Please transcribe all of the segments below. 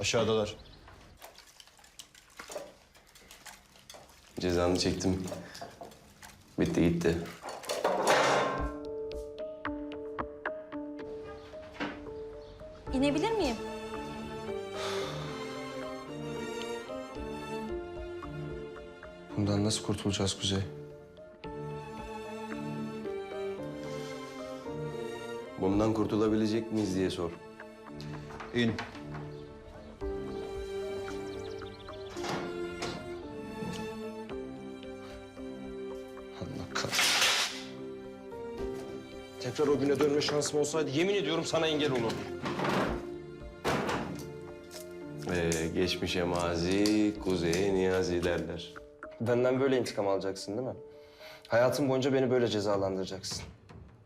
Aşağıdalar. Cezanı çektim. Bitti gitti. İnebilir miyim? Bundan nasıl kurtulacağız Kuzey? Bundan kurtulabilecek miyiz diye sor. İn. Tekrar o güne dönme şansım olsaydı yemin ediyorum sana engel olurdum. Ee, geçmişe mazi, kuzeye niyazi derler. Benden böyle intikam alacaksın değil mi? Hayatın boyunca beni böyle cezalandıracaksın.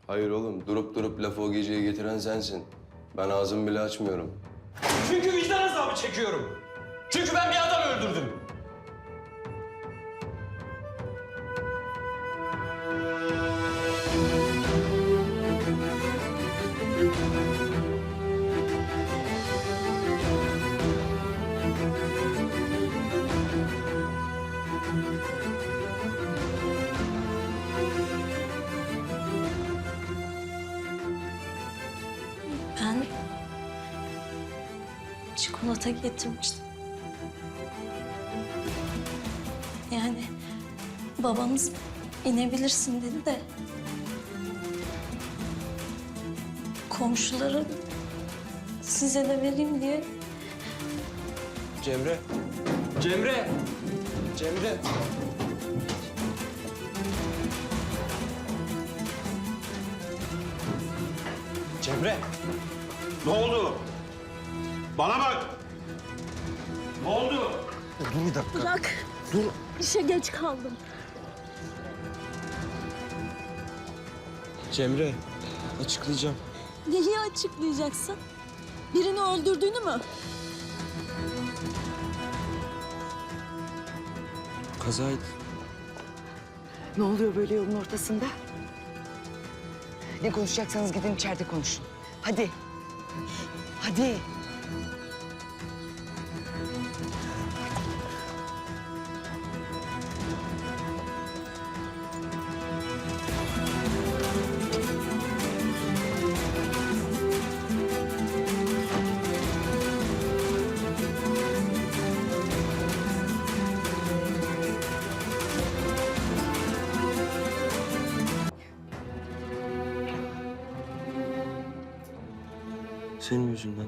Hayır oğlum, durup durup lafı o geceye getiren sensin. Ben ağzımı bile açmıyorum. Çünkü vicdan azabı çekiyorum. Çünkü ben bir adam öldürdüm. Çikolata getirmiştim. Yani babamız inebilirsin dedi de komşuları size de vereyim diye Cemre. Cemre. Cemre. Cemre. Ne oldu? Bana bak. Ne oldu? Dur bir dakika. Bırak. Dur. İşe geç kaldım. Cemre. Açıklayacağım. Neyi açıklayacaksın? Birini öldürdüğünü mü? Kazaydı. Ne oluyor böyle yolun ortasında? Ne konuşacaksanız gidin içeride konuşun. Hadi. Hadi. Senin yüzünden.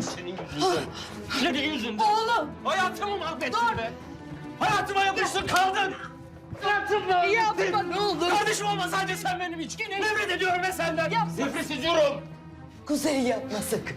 Senin yüzünden. Senin yüzünden. Oğlum. Hayatımı mahvettin be. Hayatıma yapıştın kaldın. Hayatımla. Yapma ne olur. Kardeşim olmasaydı sen benim için. Nefret ediyorum ben senden. Nefret ediyorum. Kuzey yapma sakın.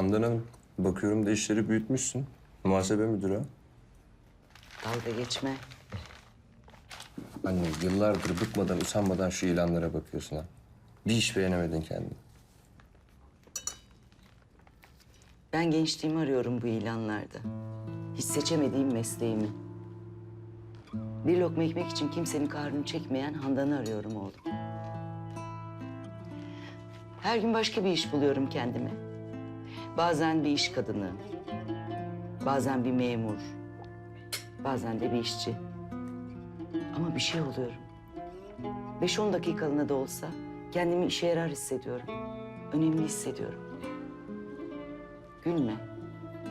Handan Hanım, bakıyorum da işleri büyütmüşsün. Muhasebe müdürü ha? Dalga geçme. Anne yıllardır bıkmadan, usanmadan şu ilanlara bakıyorsun ha. Bir iş beğenemedin kendini. Ben gençliğimi arıyorum bu ilanlarda. Hiç seçemediğim mesleğimi. Bir lokma ekmek için kimsenin karnını çekmeyen Handan'ı arıyorum oğlum. Her gün başka bir iş buluyorum kendime. Bazen bir iş kadını, bazen bir memur, bazen de bir işçi. Ama bir şey oluyorum. Beş on dakikalığına da olsa kendimi işe yarar hissediyorum. Önemli hissediyorum. Gülme.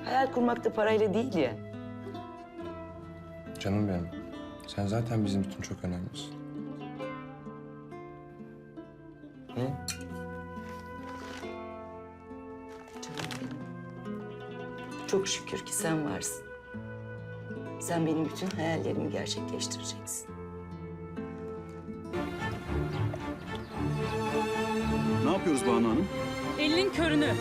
Hayal kurmak da parayla değil ya. Canım benim. Sen zaten bizim için çok önemlisin. Hı? Çok şükür ki sen varsın. Sen benim bütün hayallerimi gerçekleştireceksin. Ne yapıyoruz Banu Hanım? Elinin körünü.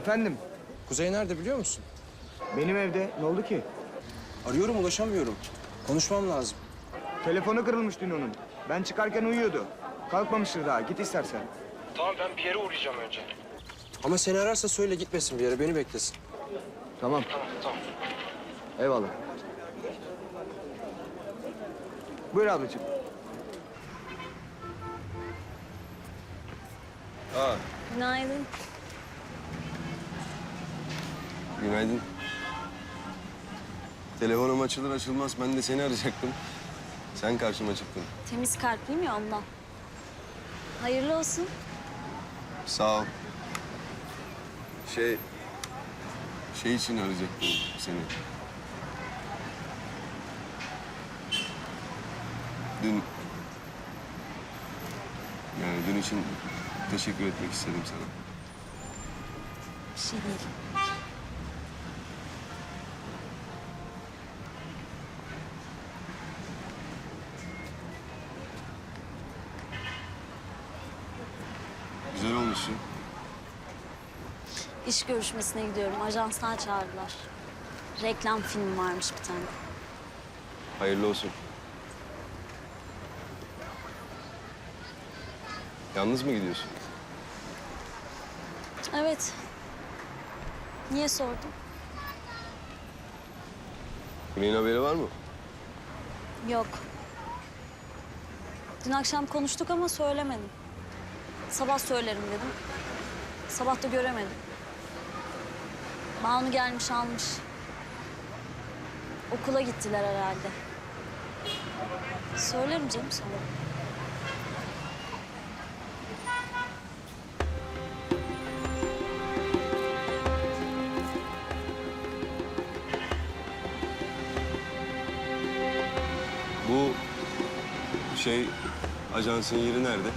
Efendim, Kuzey nerede biliyor musun? benim evde. Ne oldu ki? Arıyorum ulaşamıyorum. Konuşmam lazım. Telefonu kırılmış dün onun. Ben çıkarken uyuyordu. Kalkmamıştır daha. Git istersen. Tamam ben bir yere uğrayacağım önce. Ama seni ararsa söyle gitmesin bir yere beni beklesin. Tamam. Tamam tamam. Eyvallah. Buyur ablacığım. Aa, Günaydın. Günaydın. Telefonum açılır açılmaz ben de seni arayacaktım. Sen karşıma çıktın. Temiz kalpliyim ya ondan. Hayırlı olsun. Sağ ol. Şey... Şey için arayacaktım seni. Dün... Yani dün için teşekkür etmek istedim sana. Bir şey değil. İş görüşmesine gidiyorum. Ajanstan çağırdılar. Reklam filmi varmış bir tane. Hayırlı olsun. Yalnız mı gidiyorsun? Evet. Niye sordun? Güney'in haberi var mı? Yok. Dün akşam konuştuk ama söylemedim. Sabah söylerim dedim. Sabah da göremedim. Banu gelmiş almış. Okula gittiler herhalde. Söylerim canım sana. Bu şey ajansın yeri nerede?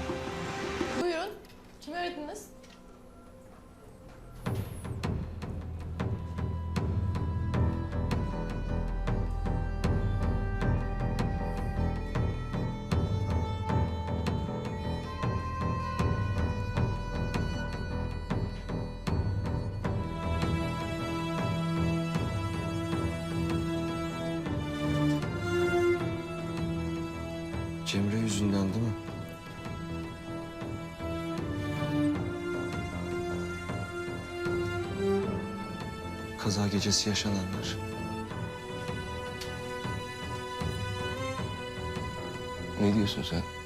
Cemre yüzünden değil mi? Kaza gecesi yaşananlar. Ne diyorsun sen?